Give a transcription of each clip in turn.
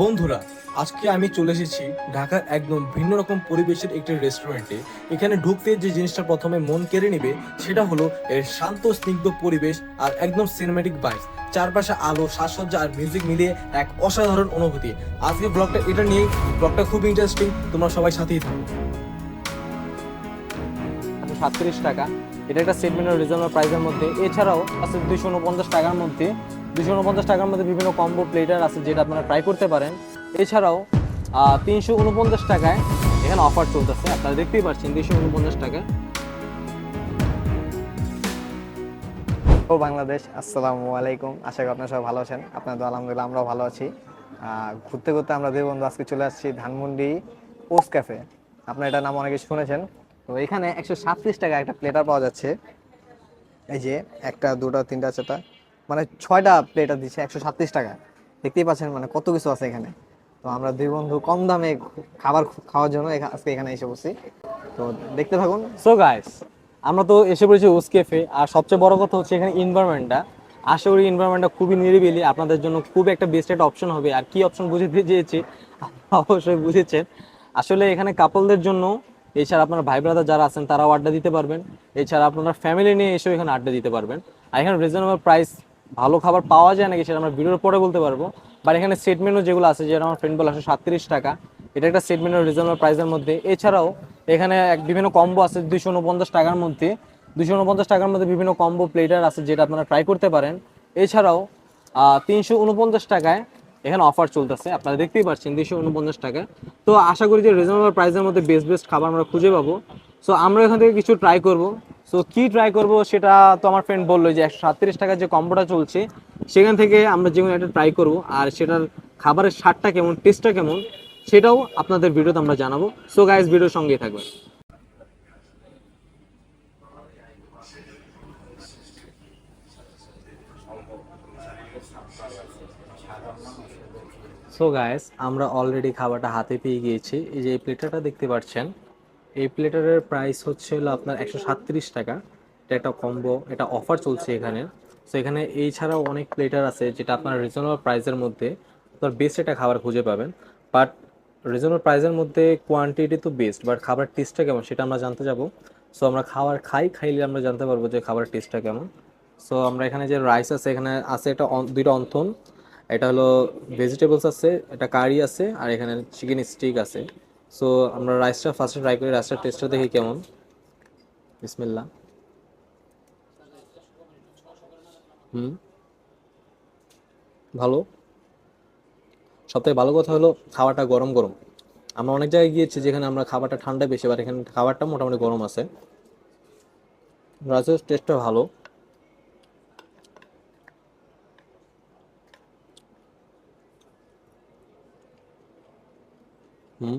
বন্ধুরা, আজকে আমি চলে এসেছি ঢাকার একদম ভিন্ন রকম পরিবেশের একটি রেস্টুরেন্টে এখানে ঢুকতে যে জিনিসটা প্রথমে মন কেড়ে নেবে, সেটা হলো এর শান্ত, স্নিগ্ধ পরিবেশ আর একদম সিনেমেটিক বাইস চারপাশে আলো, সাজসজ্জা আর মিউজিক মিলিয়ে এক অসাধারণ অনুভূতি। আজকে ব্লগটা এটা নিয়েই ব্লগটা খুব ইন্টারেস্টিং তোমরা সবাই সাথেই থাকো। সাতত্রিশ টাকা। এটা একটা সেট মেনু রিজনেবল প্রাইসের মধ্যে। এছাড়াও আছে দুশো উনপঞ্চাশ টাকার মধ্যে। দুশো উনপঞ্চাশ টাকার মধ্যে বিভিন্ন কম্বো প্লেটার আছে যেটা আপনারা ট্রাই করতে পারেন। এছাড়াও তিনশো উনপঞ্চাশ টাকায় এখানে অফার চলতেছে। আপনারা দেখতেই পাচ্ছেন দুশো উনপঞ্চাশ টাকায়। ও বাংলাদেশ, আসসালামু আলাইকুম। আশা করি আপনারা সবাই ভালো আছেন। আপনাদের আলহামদুলিল্লাহ আমরাও ভালো আছি। ঘুরতে ঘুরতে আমরা দুই বন্ধু, আজকে চলে আসছি ধানমন্ডি পোস্ট ক্যাফে আপনার এটার নাম অনেকে শুনেছেন। তো এখানে একশো সাতত্রিশ টাকা একটা প্লেটার পাওয়া যাচ্ছে। এই যে একটা, দুটো, তিনটা, চারটা মানে ছয়টা প্লেটার দিচ্ছে একশো সাতত্রিশ টাকা। দেখতেই পাচ্ছেন মানে কত কিছু আছে এখানে। তো আমরা দুই বন্ধু কম দামে খাবার খাওয়ার জন্য আজকে এখানে এসে বসছি। তো দেখতে থাকুন। সো গাইস আমরা তো এসে পড়েছি ওস আর সবচেয়ে বড় কথা হচ্ছে এখানে এনভায়রনমেন্টটা আশা করি এনভায়রনমেন্টটা খুবই নিরিবিলি, আপনাদের জন্য খুব একটা বেস্ট একটা অপশন হবে। আর কি অপশন বুঝে আপনারা অবশ্যই বুঝেছেন। আসলে এখানে কাপলদের জন্য এছাড়া আপনার ভাই ব্রাদার যারা আছেন, তারাও আড্ডা দিতে পারবেন। এছাড়া আপনারা ফ্যামিলি নিয়ে এসেও এখানে আড্ডা দিতে পারবেন। আর এখানে রিজনেবল প্রাইস ভালো খাবার পাওয়া যায় নাকি সেটা আমরা ভিডিওর পরে বলতে পারব। বাট এখানে সেট মেনু যেগুলো আছে, যেটা আমার ফ্রেন্ড বলে একশো সাতত্রিশ টাকা, এটা একটা সেট মেনু রিজনেবল প্রাইসের মধ্যে। এছাড়াও এখানে এক বিভিন্ন কম্বো আছে, দুইশো উনপঞ্চাশ টাকার মধ্যে। দুশো উনপঞ্চাশ টাকার মধ্যে বিভিন্ন কম্বো প্লেটার আছে, যেটা আপনারা ট্রাই করতে পারেন। এছাড়াও তিনশো উনপঞ্চাশ টাকায় এখানে অফার চলতেছে। আপনারা দেখতেই পাচ্ছেন দুইশো উনপঞ্চাশ টাকা। তো আশা করি যে রিজনেবল প্রাইসের মধ্যে বেস্ট বেস্ট খাবার আমরা খুঁজে পাবো। সো আমরা এখান থেকে কিছু ট্রাই করব। সো কি ট্রাই করব সেটা তো আমার ফ্রেন্ড বলল যে একশো সাতত্রিশ টাকার যে কম্বোটা চলছে, সেখান থেকে আমরা যে কোনো একটা ট্রাই করব। আর সেটার খাবারের স্বাদটা কেমন টেস্টটা কেমন, সেটাও আপনাদের ভিডিওতে আমরা জানাব। সো গাইজ ভিডিওর সঙ্গেই থাকবেন। সো গাইস আমরা অলরেডি খাবারটা হাতে পেয়ে গিয়েছি। এই যে এই প্লেটারটা দেখতে পাচ্ছেন, এই প্লেটারের প্রাইস হচ্ছে হলো আপনার একশো সাতত্রিশ টাকা। এটা একটা কম্বো এটা অফার চলছে এখানে। সো এখানে এই ছাড়াও অনেক প্লেটার আছে যেটা আপনার রিজনেবল প্রাইসের মধ্যে আপনার বেস্ট একটা খাবার খুঁজে পাবেন। বাট রিজনেবল প্রাইসের মধ্যে কোয়ান্টিটি তো বেস্ট বাট খাবার টেস্টটা কেমন সেটা আমরা জানতে যাব। সো আমরা খাবার খাই, খাইলে আমরা জানতে পারব যে খাবার টেস্টটা কেমন। সো আমরা এখানে যে রাইস আছে, এখানে আছে অন- দুইটা অন্থন। এটা হলো ভেজিটেবলস আছে এটা কারি আছে, আর এখানে চিকেন স্টিক আছে। সো আমরা রাইসটা ফার্স্টে ট্রাই করি রাইসটার টেস্টটা দেখি কেমন। বিসমিল্লা হুম। ভালো। সবথেকে ভালো কথা হলো খাবারটা গরম গরম। আমরা অনেক জায়গায় গিয়েছি যেখানে আমরা খাবারটা ঠান্ডা বেশি বাট এখানে খাবারটা মোটামুটি গরম আছে। রাইসের টেস্টটা ভালো। হুম।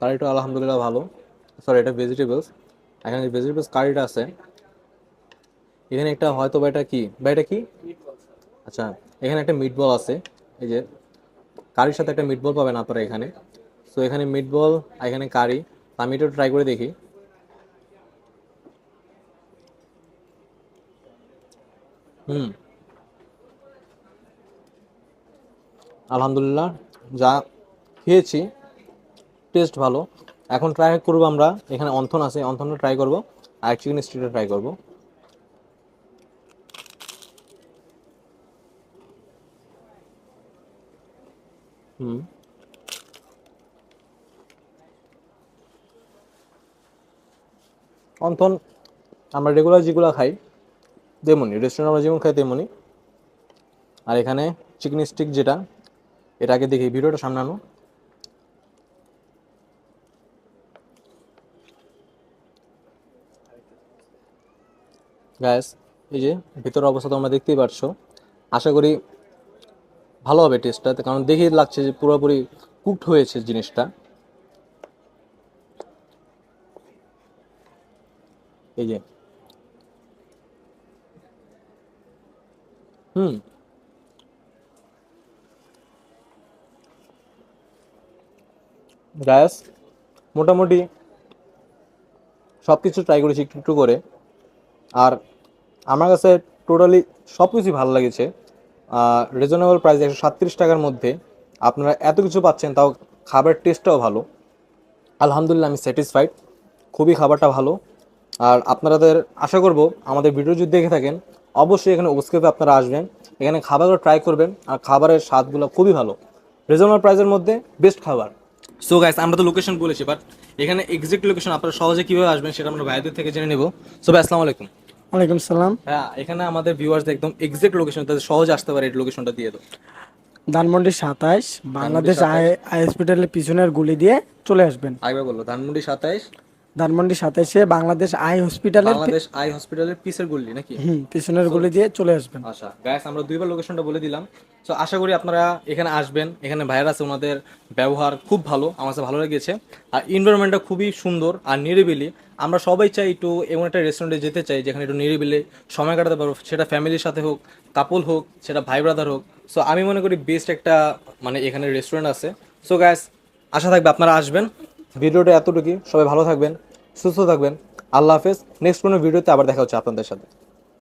কারিটা আলহামদুলিল্লাহ ভালো। সরি এটা ভেজিটেবলস এখানে যে ভেজিটেবলস কারিটা আছে, এখানে একটা হয়তো বা এটা কি? বা এটা কি? আচ্ছা এখানে একটা মিট বল আছে। এই যে কারির সাথে একটা মিট বল পাবেন আপনারা এখানে। সো এখানে মিট বল এখানে কারি আমি এটা ট্রাই করে দেখি। হুম। আলহামদুলিল্লাহ, যা খেয়েছি টেস্ট ভালো। এখন ট্রাই করব আমরা, এখানে অন্থন আছে, অন্থনটা ট্রাই করব, আর চিকেন স্টিকটা ট্রাই করব। হুম। অন্থন, আমরা রেগুলার যেগুলো খাই তেমনই রেস্টুরেন্ট আমরা যেমন খাই তেমনই আর এখানে চিকেন স্টিক যেটা এটা আগে দেখি, ভিডিওটা সামনে আনো। গ্যাস এই যে ভিতরের অবস্থা তোমরা দেখতেই পারছ আশা করি ভালো হবে টেস্টটা কারণ দেখেই লাগছে যে পুরোপুরি কুকড হয়েছে জিনিসটা। এই যে। হুম। গ্যাস, মোটামুটি সব কিছু ট্রাই করেছি একটু একটু করে। আর আমার কাছে টোটালি সব কিছুই ভালো লেগেছে। রিজনেবল প্রাইস একশো সাতত্রিশ টাকার মধ্যে। আপনারা এত কিছু পাচ্ছেন, তাও খাবারের টেস্টটাও ভালো। আলহামদুলিল্লাহ, আমি স্যাটিসফাইড খুবই খাবারটা ভালো। আর আপনাদের আশা করব, আমাদের ভিডিও যদি দেখে থাকেন, অবশ্যই এখানে ওসকেপে আপনারা আসবেন। এখানে খাবারগুলো ট্রাই করবেন, আর খাবারের স্বাদগুলো খুবই ভালো। রিজনেবল প্রাইসের মধ্যে বেস্ট খাবার। সো গাইস আমরা তো লোকেশন বলেছি বাট এখানে এক্সাক্ট লোকেশন আপনারা সহজে কীভাবে আসবেন সেটা আমরা ভাইদের থেকে জেনে নেব। সো ভাই আসসালামু আলাইকুম। ওয়ালাইকুম সালাম। হ্যাঁ এখানে আমাদের ভিউয়ার্স একদম এক্সাক্ট লোকেশন তাদের সহজে আসতে পারে এই লোকেশনটা দিয়ে দাও। ধানমন্ডি সাতাইশ বাংলাদেশ আই হসপিটালের পিছনের গুলি দিয়ে চলে আসবেন। আগে বলল ধানমন্ডি সাতাইশ? ধানমন্ডি সাতাইশে বাংলাদেশ আই হসপিটালের পি- বাংলাদেশ আই হসপিটালের পিসের গল্লি নাকি? হুম পিছনের গুলি দিয়ে চলে আসবেন। আচ্ছা গ্যাস আমরা দুইবার লোকেশনটা বলে দিলাম। তো আশা করি আপনারা এখানে আসবেন। এখানে ভাইয়ার আছে, ওনাদের ব্যবহার খুব ভালো, আমার কাছে ভালো লেগেছে। আর এনভায়রনমেন্টটা খুবই সুন্দর আর নিরিবিলি। আমরা সবাই চাই একটু এমন একটা রেস্টুরেন্টে যেতে চাই, যেখানে একটু নিরিবিলি সময় কাটাতে পারব। সেটা ফ্যামিলির সাথে হোক কাপল হোক, সেটা ভাই ব্রাদার হোক। সো আমি মনে করি বেস্ট একটা মানে এখানে রেস্টুরেন্ট আছে। সো গ্যাস আশা থাকবে আপনারা আসবেন। ভিডিওটা এতটুকুই। সবাই ভালো থাকবেন, সুস্থ থাকবেন। আল্লাহ হাফেজ। নেক্সট কোনো ভিডিওতে আবার দেখা হচ্ছে আপনাদের সাথে।